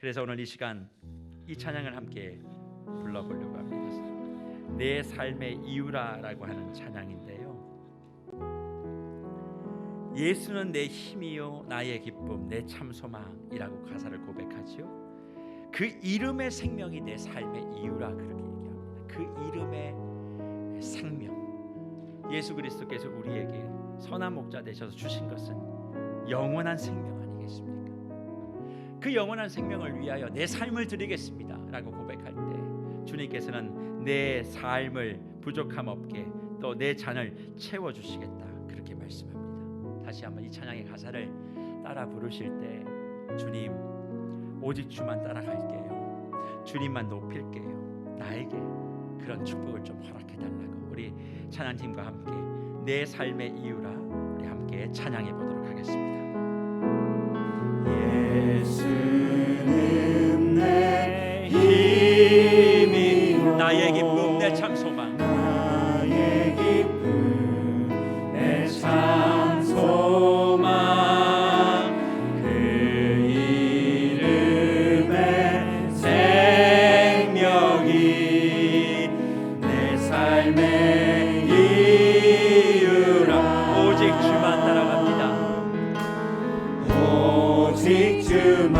그래서 오늘 이 시간 이 찬양을 함께 불러보려고 합니다. 내 삶의 이유라라고 하는 찬양인데요. 예수는 내 힘이요 나의 기쁨 내 참 소망이라고 가사를 고백하지요. 그 이름의 생명이 내 삶의 이유라 그렇게 얘기합니다. 그 이름의 생명. 예수 그리스도께서 우리에게 선한 목자 되셔서 주신 것은 영원한 생명 아니겠습니까? 그 영원한 생명을 위하여 내 삶을 드리겠습니다라고 고백할 때 주님께서는 내 삶을 부족함 없게 또 내 잔을 채워 주시겠다 그렇게 말씀합니다. 다시 한번 이 찬양의 가사를 따라 부르실 때 주님 오직 주만 따라갈게요. 주님만 높일게요. 나에게 그런 축복을 좀 허락해 달라고 우리 찬양팀과 함께 내 삶의 이유라 우리 함께 찬양해 보도록 하겠습니다. 예수는 오직 주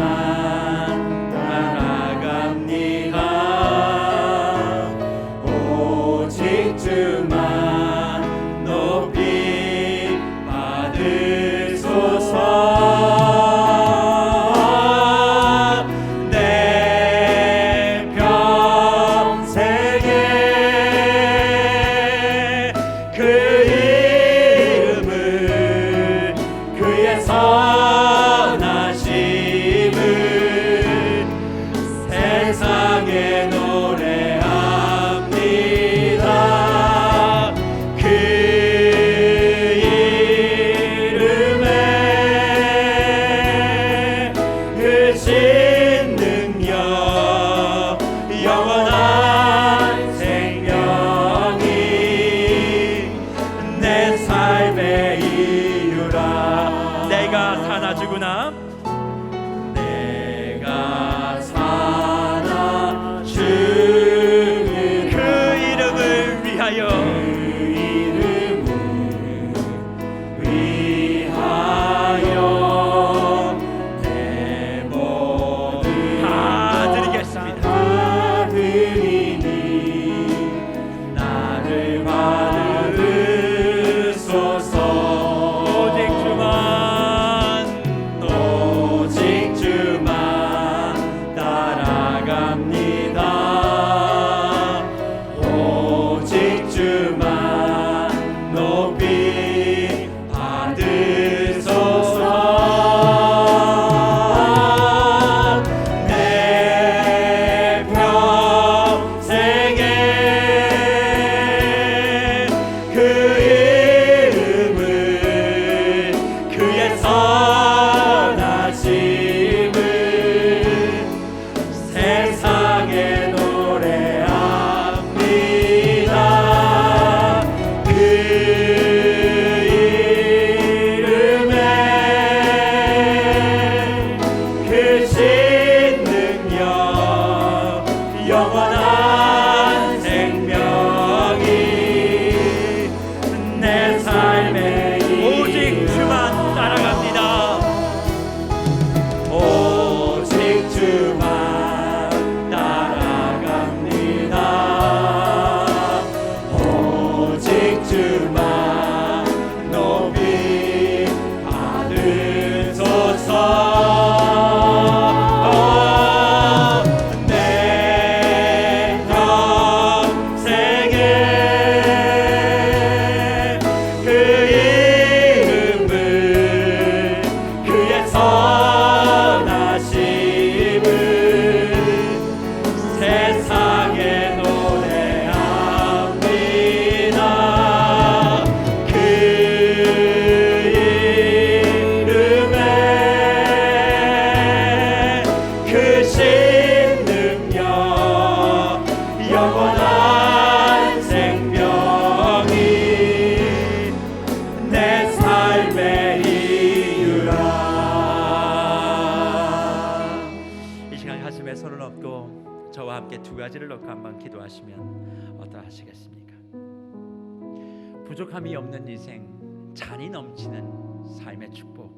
부족함이 없는 인생, 잔이 넘치는 삶의 축복.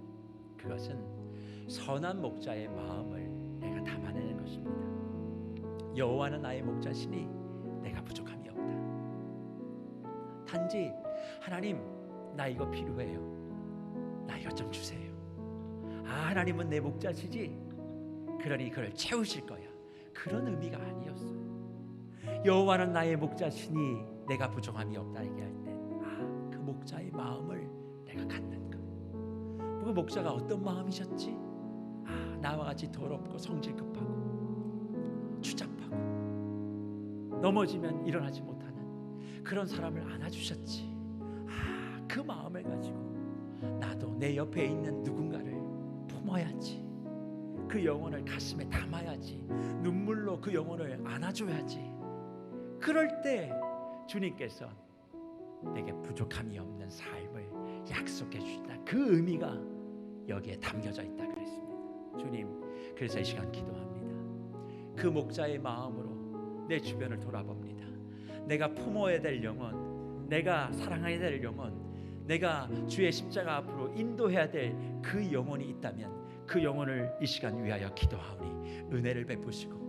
그것은 선한 목자의 마음을 내가 담아내는 것입니다. 여호와는 나의 목자시니 내가 부족함이 없다. 단지 하나님 나 이거 필요해요. 나 이것 좀 주세요. 아 하나님은 내 목자시지. 그러니 그걸 채우실 거야. 그런 의미가 아니었어요. 여호와는 나의 목자시니 내가 부족함이 없다 얘기할 때, 목자의 마음을 내가 갖는 것. 그 목자가 어떤 마음이셨지? 아, 나와 같이 더럽고 성질 급하고 추잡하고 넘어지면 일어나지 못하는 그런 사람을 안아주셨지. 아, 그 마음을 가지고 나도 내 옆에 있는 누군가를 품어야지. 그 영혼을 가슴에 담아야지. 눈물로 그 영혼을 안아줘야지. 그럴 때 주님께서 내게 부족함이 없는 삶을 약속해 주신다. 그 의미가 여기에 담겨져 있다 그랬습니다. 주님, 그래서 이 시간 기도합니다. 그 목자의 마음으로 내 주변을 돌아봅니다. 내가 품어야 될 영혼, 내가 사랑해야 될 영혼, 내가 주의 십자가 앞으로 인도해야 될 그 영혼이 있다면 그 영혼을 이 시간 위하여 기도하오니 은혜를 베푸시고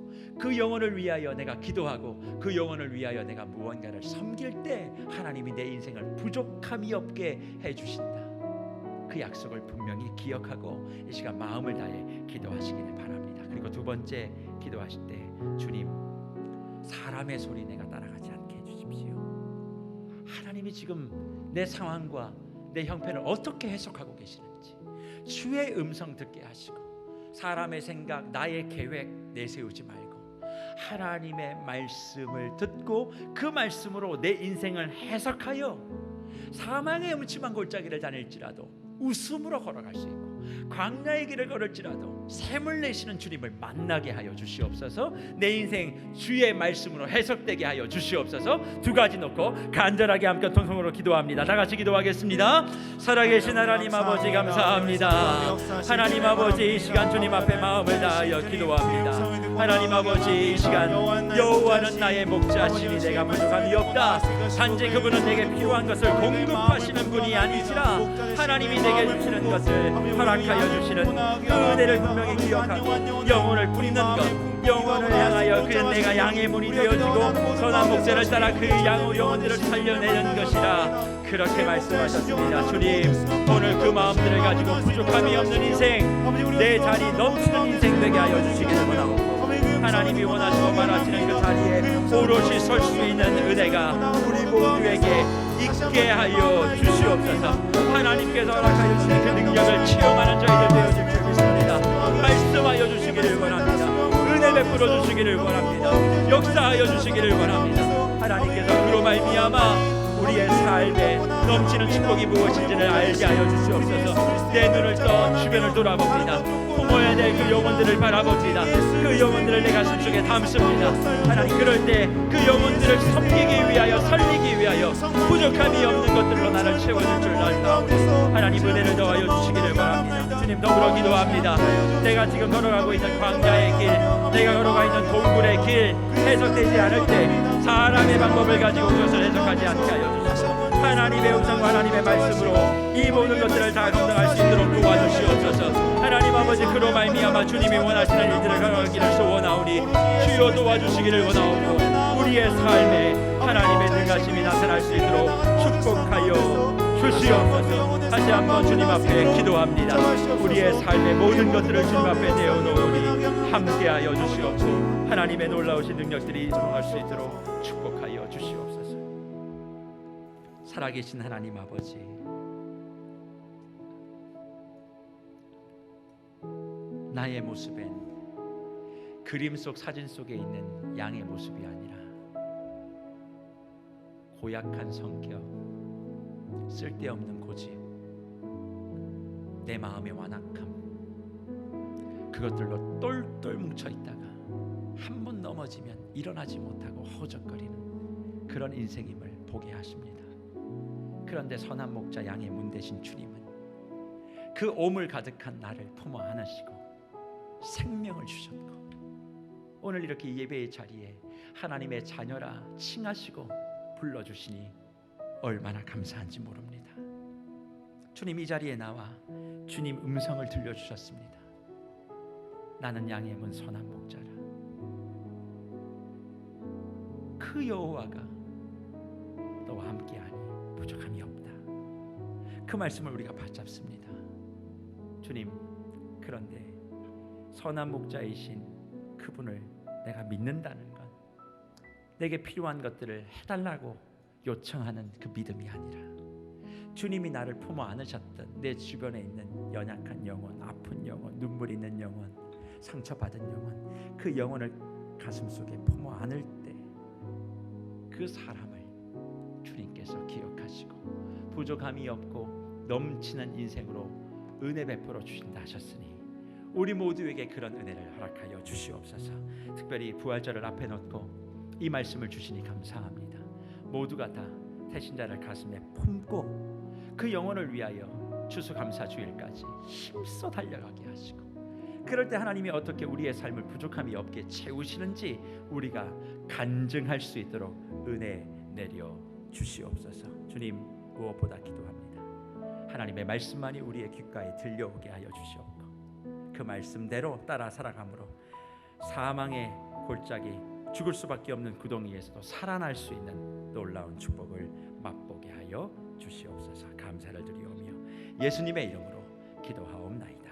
그 영혼을 위하여 내가 기도하고 그 영혼을 위하여 내가 무언가를 섬길 때 하나님이 내 인생을 부족함이 없게 해 주신다. 그 약속을 분명히 기억하고 이 시간 마음을 다해 기도하시기를 바랍니다. 그리고 두 번째 기도하실 때 주님 사람의 소리 내가 따라가지 않게 해 주십시오. 하나님이 지금 내 상황과 내 형편을 어떻게 해석하고 계시는지 주의 음성 듣게 하시고 사람의 생각, 나의 계획 내세우지 말고 하나님의 말씀을 듣고 그 말씀으로 내 인생을 해석하여 사망의 음침한 골짜기를 다닐지라도 웃음으로 걸어갈 수 있고 광야의 길을 걸을지라도 샘을 내시는 주님을 만나게 하여 주시옵소서. 내 인생 주의 말씀으로 해석되게 하여 주시옵소서. 두 가지 놓고 간절하게 함께 통성으로 기도합니다. 다 같이 기도하겠습니다. 살아계신 하나님 아버지 감사합니다. 하나님 아버지 이 시간 주님 앞에 마음을 다하여 기도합니다. 하나님 아버지 이 시간 여호와는 나의 목자시니 내가 부족함이 없다. 단지 그분은 내게 필요한 것을 공급하시는 분이 아니시라. 하나님이 내게 주시는 것을 허락하여 주시는 그 은혜를 분명히 기억하고 영혼을 뿌리는 것 영혼을 향하여 그 내가 양의 문이 되어지고 선한 목자를 따라 그 양의 영혼들을 살려내는 것이라 그렇게 말씀하셨습니다. 주님 오늘 그 마음들을 가지고 부족함이 없는 인생 내 자리 넘치는 인생 되게 하여 주시기를 원하옵고 하나님이 원하시고 말하시는 그 자리에 오롯이 설 수 있는 은혜가 우리 모두에게 있게 하여 주시옵소서. 하나님께서 허락하여 주신 그 능력을 체험하는 저희들 되어질 줄 믿습니다. 말씀하여 주시기를 원합니다. 은혜 베풀어 주시기를 원합니다. 역사하여 주시기를 원합니다. 하나님께서 그로 말미암아 우리의 삶에 넘치는 축복이 무엇인지를 알게 하여 주시옵소서. 내 눈을 떠 주변을 돌아봅니다. 품어야 될그 영혼들을 바라봅니다. 그 영혼들을 내 가슴 속에 담습니다. 하나님 그럴 때 그 영혼들을 섬기기 위하여 살리기 위하여 부족함이 없는 것들로 나를 채워줄 줄 알사오니 하나님 은혜를 더하여 주시기를 바랍니다. 주님 더불어 기도합니다. 내가 지금 걸어가고 있는 광야의 길 내가 걸어가 있는 동굴의 길 해석되지 않을 때 사람의 방법을 가지고 그것을 해석하지 않게 하여 주시고 하나님의 음성과 하나님의 말씀으로 이 모든 것들을 다 감당할 수 있도록 도와주시옵소서 하나님 아버지 그로 말미암아 주님이 원하시는 일들을 걸어가기를 소원하오니 주여 도와주시기를 원하옵고 우리의 삶에 하나님의 능하심이 나타날 수 있도록 축복하여 주시옵소서. 다시 한번 주님 앞에 기도합니다. 우리의 삶의 모든 것들을 주님 앞에 내어놓으니 함께하여 주시옵고 하나님의 놀라우신 능력들이 임할 수 있도록 축복하여 주시옵소서. 살아계신 하나님 아버지 나의 모습엔 그림 속 사진 속에 있는 양의 모습이 아니라 고약한 성격, 쓸데없는 고집, 내 마음의 완악함 그것들로 똘똘 뭉쳐 있다가 한 번 넘어지면 일어나지 못하고 허적거리는 그런 인생임을 보게 하십니다. 그런데 선한 목자 양의 문 대신 주님은 그 오물 가득한 나를 품어 안으시고 생명을 주셨고 오늘 이렇게 예배의 자리에 하나님의 자녀라 칭하시고 불러주시니 얼마나 감사한지 모릅니다. 주님 이 자리에 나와 주님 음성을 들려주셨습니다. 나는 양의 문 선한 목자라. 그 여호와가 너와 함께하니 부족함이 없다. 그 말씀을 우리가 받잡습니다. 주님 그런데 선한 목자이신 그분을 내가 믿는다는 건 내게 필요한 것들을 해달라고 요청하는 그 믿음이 아니라 주님이 나를 품어 안으셨던 내 주변에 있는 연약한 영혼, 아픈 영혼, 눈물 있는 영혼, 상처받은 영혼, 그 영혼을 가슴 속에 품어 안을 때 그 사람을 주님께서 기억하시고 부족함이 없고 넘치는 인생으로 은혜 베풀어 주신다 하셨으니 우리 모두에게 그런 은혜를 허락하여 주시옵소서. 특별히 부활절을 앞에 놓고 이 말씀을 주시니 감사합니다. 모두가 다 태신자를 가슴에 품고 그 영혼을 위하여 추수감사 주일까지 힘써 달려가게 하시고 그럴 때 하나님이 어떻게 우리의 삶을 부족함이 없게 채우시는지 우리가 간증할 수 있도록 은혜 내려 주시옵소서. 주님 무엇보다 기도합니다. 하나님의 말씀만이 우리의 귓가에 들려오게 하여 주시옵고 그 말씀대로 따라 살아감으로 사망의 골짜기 죽을 수밖에 없는 구덩이에서도 살아날 수 있는 놀라운 축복을 맛보게 하여 주시옵소서. 감사를 드리오며 예수님의 이름으로 기도하옵나이다